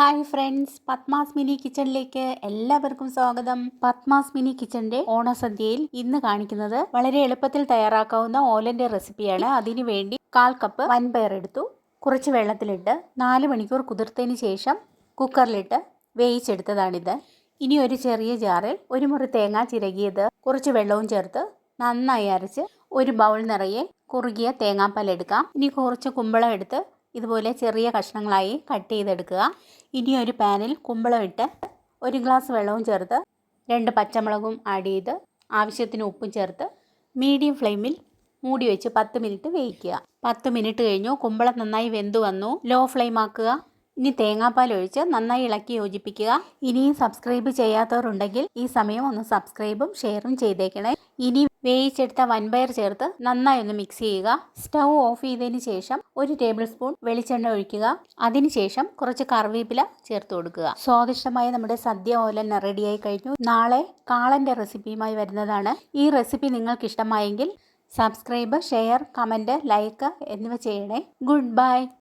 Hi friends Padmas mini കിച്ചണിലേക്ക് എല്ലാവർക്കും സ്വാഗതം. പത്മാസ് മിനി കിച്ചന്റെ ഓണസദ്യയിൽ ഇന്ന് കാണിക്കുന്നത് വളരെ എളുപ്പത്തിൽ തയ്യാറാക്കാവുന്ന ഓലന്റെ റെസിപ്പിയാണ്. അതിനു വേണ്ടി കാൽ കപ്പ് വൻപയർ എടുത്തു കുറച്ച് വെള്ളത്തിലിട്ട് നാല് മണിക്കൂർ കുതിർത്തതിന് ശേഷം കുക്കറിലിട്ട് വേവിച്ചെടുത്തതാണിത്. ഇനി ഒരു ചെറിയ ജാറിൽ ഒരു മുറി തേങ്ങ ചിരകിയത് കുറച്ച് വെള്ളവും ചേർത്ത് നന്നായി അരച്ച് ഒരു ബൗൾ നിറയെ കുറുകിയ തേങ്ങാപ്പാൽ എടുക്കാം. ഇനി കുറച്ച് കുമ്പളം എടുത്ത് ഇതുപോലെ ചെറിയ കഷ്ണങ്ങളായി കട്ട് ചെയ്തെടുക്കുക. ഇനി ഒരു പാനിൽ കുമ്പളം ഇട്ട് ഒരു ഗ്ലാസ് വെള്ളവും ചേർത്ത് രണ്ട് പച്ചമുളകും ആഡ് ചെയ്ത് ആവശ്യത്തിന് ഉപ്പും ചേർത്ത് മീഡിയം ഫ്ലെയിമിൽ മൂടി വെച്ച് പത്ത് മിനിറ്റ് വേവിക്കുക. പത്ത് മിനിറ്റ് കഴിഞ്ഞു കുമ്പളം നന്നായി വെന്തു വന്നു. ലോ ഫ്ലെയിം ആക്കുക. ഇനി തേങ്ങാപ്പാൽ ഒഴിച്ച് നന്നായി ഇളക്കി യോജിപ്പിക്കുക. ഇനിയും സബ്സ്ക്രൈബ് ചെയ്യാത്തവരുണ്ടെങ്കിൽ ഈ സമയം ഒന്ന് സബ്സ്ക്രൈബും ഷെയറും ചെയ്തേക്കണേ. ഇനി വേയിച്ചെടുത്ത വൻപയർ ചേർത്ത് നന്നായി ഒന്ന് മിക്സ് ചെയ്യുക. സ്റ്റൗ ഓഫ് ചെയ്തതിന് ശേഷം ഒരു ടേബിൾ സ്പൂൺ വെളിച്ചെണ്ണ ഒഴിക്കുക. അതിനുശേഷം കുറച്ച് കറിവേപ്പില ചേർത്ത് കൊടുക്കുക. സ്വാദിഷ്ടമായ നമ്മുടെ സദ്യ ഓലൻ റെഡിയായി കഴിഞ്ഞു. നാളെ കാളന്റെ റെസിപ്പിയുമായി വരുന്നതാണ്. ഈ റെസിപ്പി നിങ്ങൾക്ക് ഇഷ്ടമായെങ്കിൽ സബ്സ്ക്രൈബ് ഷെയർ കമന്റ് ലൈക്ക് എന്നിവ ചെയ്യണേ. Good bye